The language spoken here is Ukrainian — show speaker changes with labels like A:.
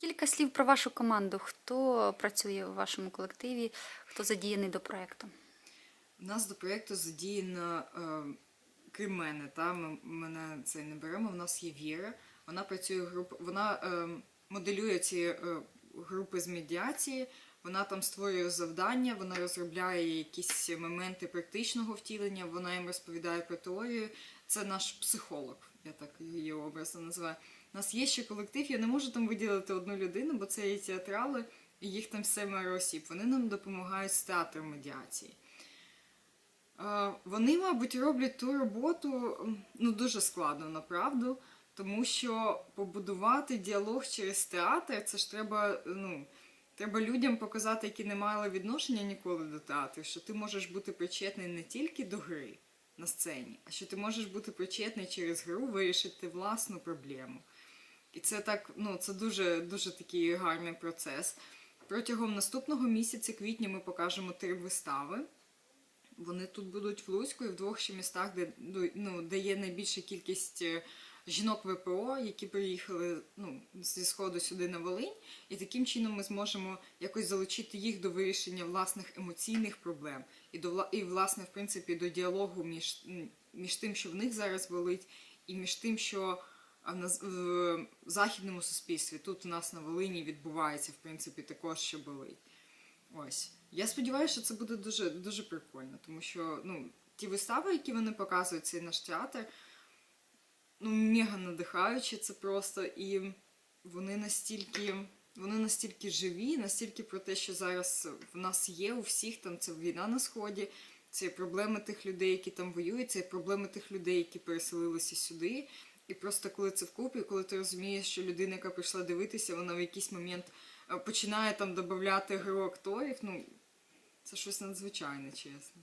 A: Кілька слів про вашу команду. Хто працює у вашому колективі, хто задіяний до проєкту?
B: У нас до проєкту задіяно, е, крім мене, та ми мене це не беремо. У нас є Віра. Вона працює груп, вона е, моделює ці е, групи з медіації. Вона там створює завдання, вона розробляє якісь моменти практичного втілення, вона їм розповідає про теорію. Це наш психолог, я так її образно називаю. У нас є ще колектив, я не можу там виділити одну людину, бо це є театрали, і їх там семеро осіб. Вони нам допомагають з театром медіації. Е, Вони, мабуть, роблять ту роботу ну, дуже складно, направду, тому що побудувати діалог через театр, це ж треба, ну, треба людям показати, які не мали відношення ніколи до театру, що ти можеш бути причетний не тільки до гри на сцені, а що ти можеш бути причетний через гру вирішити власну проблему. І це так, ну, це дуже, дуже такий гарний процес. Протягом наступного місяця, квітня, ми покажемо три вистави. Вони тут будуть в Луцьку і в двох ще містах, де, ну, де є найбільша кількість е, жінок ВПО, які приїхали ну, зі сходу сюди на Волинь. І таким чином ми зможемо якось залучити їх до вирішення власних емоційних проблем і до і, власне, в принципі, до діалогу між, між тим, що в них зараз болить, і між тим, що в західному суспільстві тут у нас на Волині відбувається, в принципі, також що болить. Ось. Я сподіваюся, що це буде дуже, дуже прикольно, тому що ну, ті вистави, які вони показують, цей наш театр, ну, мега надихаючі це просто, і вони настільки, вони настільки живі, настільки про те, що зараз в нас є у всіх, там це війна на сході, це проблеми тих людей, які там воюють, це проблеми тих людей, які переселилися сюди. І просто коли це вкупі, коли ти розумієш, що людина, яка прийшла дивитися, вона в якийсь момент е, починає там додати гру акторів, ну це щось надзвичайне, чесно.